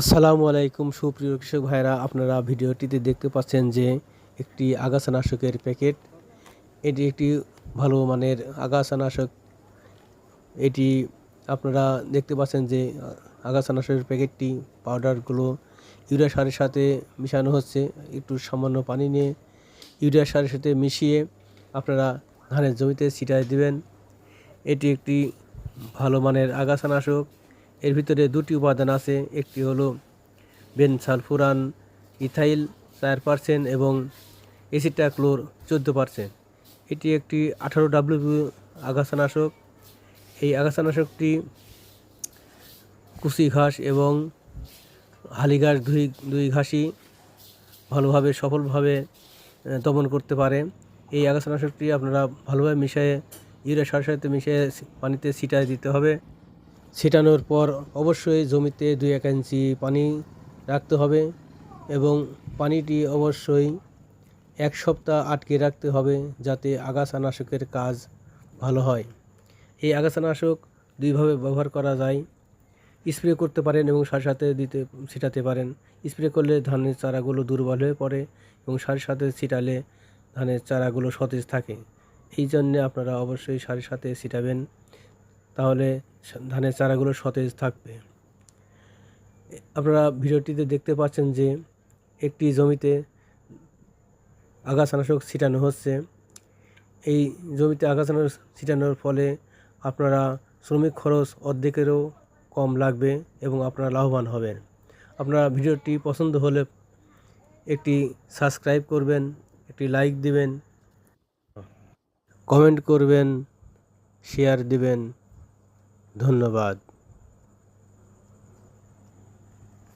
আসসালামু আলাইকুম সুপ্রিয় কৃষক ভাইরা আপনারা ভিডিওটিতে দেখতে পাচ্ছেন যে একটি আগাছানাশকের প্যাকেট। এটি একটি ভালো মানের আগাছানাশক। এটি আপনারা দেখতে পাচ্ছেন যে আগাছানাশকের প্যাকেটটি, পাউডারগুলো ইউরিয়া সারের সাথে মিশানো হচ্ছে, একটু সামান্য পানি নিয়ে। ইউরিয়া সারের সাথে মিশিয়ে আপনারা ধানের জমিতে ছিটায় দিবেন। এটি একটি ভালো মানের আগাছানাশক। এর ভিতরে দুটি উপাদান আছে, একটি হলো বেনসালফুরান ইথাইল চার পার্সেন্ট এবং এসিটাক্লোর চোদ্দ পার্সেন্ট। এটি একটি আঠারো ডাব্লিউ আগাছানাশক। এই আগাছানাশকটি কুচি ঘাস এবং হালি ঘাস দুই দুই ঘাসই ভালোভাবে, সফলভাবে দমন করতে পারে। এই আগাছানাশকটি আপনারা ভালোভাবে মিশিয়ে, ইউরিয়া সারের সাথে মিশিয়ে পানিতে ছিটায় দিতে হবে। ছিটানোর পর অবশ্যই জমিতে দুই এক ইঞ্চি পানি রাখতে হবে এবং পানিটি অবশ্যই এক সপ্তাহ আটকে রাখতে হবে যাতে আগাছানাশকের কাজ ভালো হয়। এই আগাছানাশক দুইভাবে ব্যবহার করা যায়। স্প্রে করতে পারেন এবং সার সাথে দিতে, ছিটাতে পারেন। স্প্রে করলে ধানের চারাগুলো দুর্বল হয়ে পড়ে এবং সারের সাথে ছিটালে ধানের চারাগুলো সতেজ থাকে। এই জন্যে আপনারা অবশ্যই সারের সাথে ছিটাবেন। তাহলে ধানের চারাগুলো সতেজ থাকবে। আপনারা ভিডিওটিতে দেখতে পাচ্ছেন যে একটি জমিতে আগাছানাশক ছিটানো হচ্ছে। এই জমিতে আগাছানাশক ছিটানোর ফলে আপনারা শ্রমিক খরচ অর্ধেকেরও কম লাগবে এবং আপনারা লাভবান হবেন। আপনারা ভিডিওটি পছন্দ হলে একটি সাবস্ক্রাইব করবেন, একটি লাইক দিবেন, কমেন্ট করবেন, শেয়ার দিবেন। ধন্যবাদ।